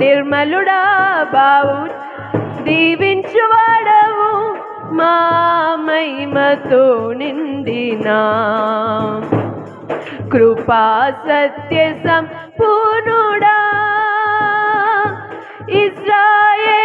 నిర్మలుడా బావు దీవించువాడవు మా మహిమతో నిండినా. కృపా సత్య సంపూర్ణుడా ఇజ్రాయే